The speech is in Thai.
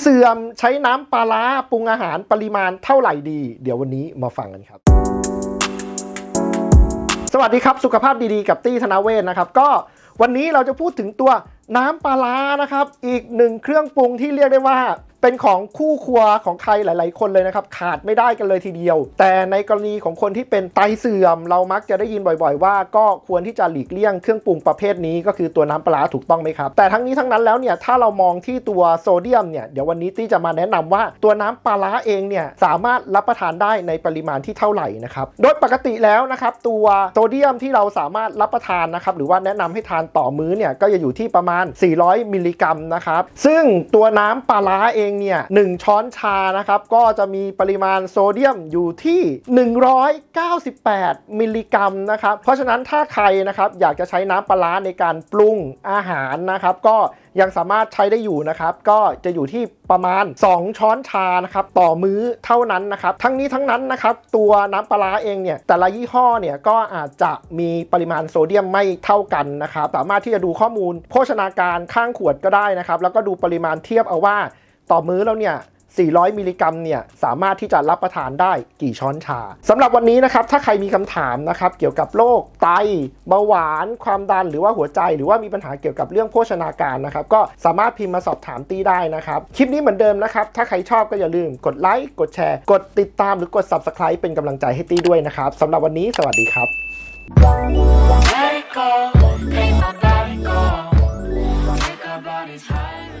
เสื่อมใช้น้ำปลาร้าปรุงอาหารปริมาณเท่าไหร่ดี เดี๋ยววันนี้มาฟังกันครับสวัสดีครับ สุขภาพดีๆ กับตี้ธนาเวศนะครับ ก็วันนี้เราจะพูดถึงตัวน้ำปลาร้านะครับ อีกหนึ่งเครื่องปรุงที่เรียกได้ว่า เป็นของคู่ครัวของใครหลาย ๆ คนเลยนะครับ ขาดไม่ได้กันเลยทีเดียว แต่ในกรณีของคนที่เป็นไตเสื่อม เรามักจะได้ยินบ่อย ๆ ว่าก็ควรที่จะหลีกเลี่ยงเครื่องปรุงประเภทนี้ก็คือตัวน้ำปลาถูกต้องไหมครับ แต่ทั้งนี้ทั้งนั้นแล้วเนี่ยถ้าเรามองที่ตัวโซเดียมเนี่ยเดี๋ยววันนี้ตี้จะมาแนะนำว่าตัวน้ำปลาเองเนี่ยสามารถรับประทานได้ในปริมาณที่เท่าไหร่นะครับโดยปกติแล้วนะครับตัวโซเดียมที่เราสามารถรับประทานนะครับหรือว่าแนะนำให้ทานต่อมื้อเนี่ยก็จะอยู่ที่ประมาณ 400 มิลลิกรัมนะครับซึ่งตัวน้ำปลาร้าเองเนี่ยหนึ่งช้อนชานะครับก็จะมีปริมาณโซเดียมอยู่ที่ 198 มิลลิกรัมนะครับเพราะฉะนั้นถ้าใครนะครับอยากจะใช้น้ำปลาร้าในการปรุงอาหารนะครับ ก็ยังสามารถใช้ได้อยู่นะครับ ก็จะอยู่ที่ประมาณ 2 ช้อนชานะครับต่อมื้อเท่านั้นนะครับ ทั้งนี้ทั้งนั้นนะครับ ตัวน้ำปลาร้าเองเนี่ยแต่ละยี่ห้อเนี่ยก็อาจจะมีปริมาณโซเดียมไม่เท่ากันนะครับ สามารถที่จะดูข้อมูล โภชนาการข้างขวดก็ได้นะครับ แล้วก็ดูปริมาณเทียบเอาว่า ต่อมื้อล้วเนี่ย 400 มิลลิกรัมเนี่ย สามารถที่จะรับประทานได้กี่ช้อนชาสำหรับวันนี้นะครับ ถ้าใครมีคำถามนะครับ เกี่ยวกับโรคไตเบาหวาน ความดัน หรือว่าหัวใจ หรือว่ามีปัญหาเกี่ยวกับเรื่องโภชนาการนะครับ ก็สามารถพิมพ์มาสอบถามตี้ได้นะครับ คลิปนี้เหมือนเดิมนะครับ ถ้าใครชอบก็อย่าลืมกดไลค์ กดแชร์ กดติดตาม หรือกด subscribe เป็นกำลังใจให้ตี้ด้วยนะครับสำหรับวันนี้ สวัสดีครับ Take my body's high